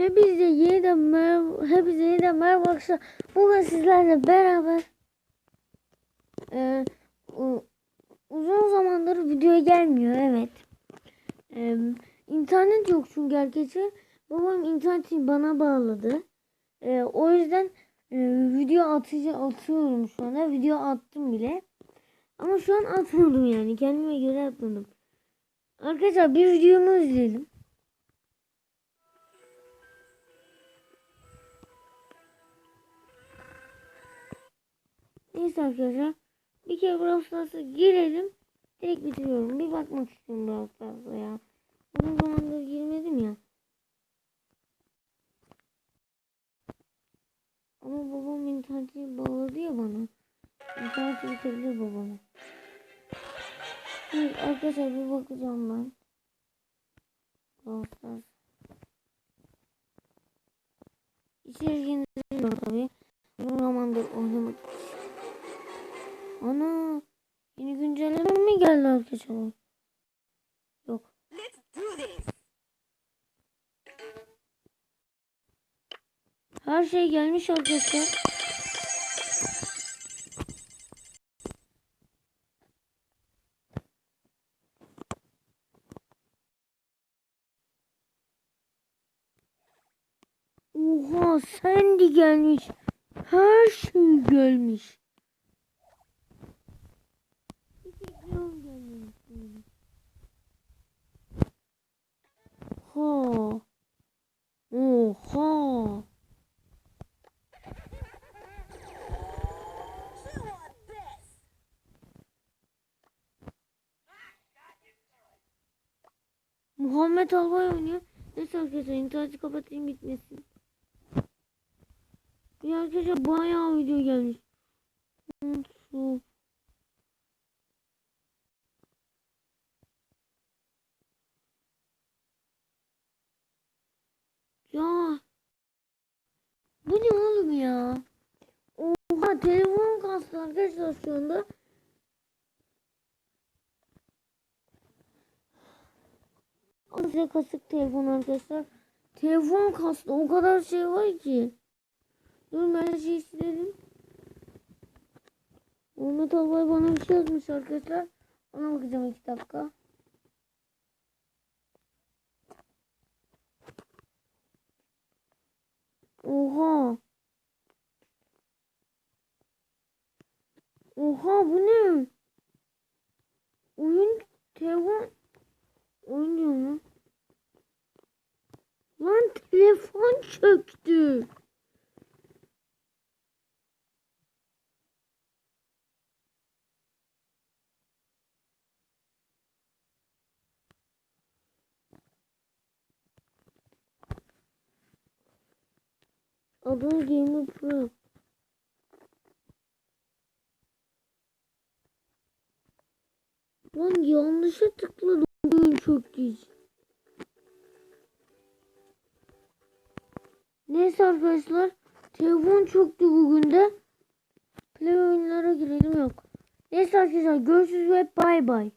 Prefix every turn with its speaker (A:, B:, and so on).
A: Hepinize yeniden merhaba, hepinize yeniden merhaba arkadaşlar. Bugün sizlerle beraber e, uzun zamandır videoya gelmiyor evet. E, internet yok çünkü herkese. Babam interneti bana bağladı. E, o yüzden e, video atıcı atıyorum şu anda. Video attım bile. Ama şu an atmadım yani. Kendime göre atmadım. Arkadaşlar bir videomu izleyelim. Neyse arkadaşlar. Bir kere Brawl Stars'a girelim. Direkt bitiriyorum. Bir bakmak istiyorum Brawl Stars'a ya. Uzun zamandır girmedim ya. Ama babam interneti bağladı ya bana. İnterneti bitebilir babama. Şimdi arkadaşlar bir bakacağım ben. Brawl Stars. İçeri girmiyor tabii. Uzun zamandır oynamadık. Ana. Yeni güncelleme mi geldi arkadaşlar? Yok. Her şey gelmiş arkadaşlar. Oha Sandy gelmiş. Her şey gelmiş. Bir tek Leon gelmemiş. yani. Oha. Muhammed Albay oynuyor. Neyse arkadaşlar interneti kapatayım bitmesin. Bir arkadaşlar bayağı video gelmiş. Su. Ya. Bu ne oğlum ya? Oha telefon kastı arkadaşlar şu anda. Size kasık telefon arkadaşlar. Telefon kastı o kadar şey var ki. Dur ben şey silelim. Mehmet Albay bana bir şey yazmış arkadaşlar. Ona bakacağım iki dakika. Oha. Oha bu ne? Oyun telefon oynuyor mu? Lan telefon çöktü. Adı Game Pro. Lan yanlışa tıkladım. Oyun çöktü. Neyse arkadaşlar. Telefon çöktü bugün de. Play oyunlara girelim yok. Neyse arkadaşlar görüşürüz ve bay bay.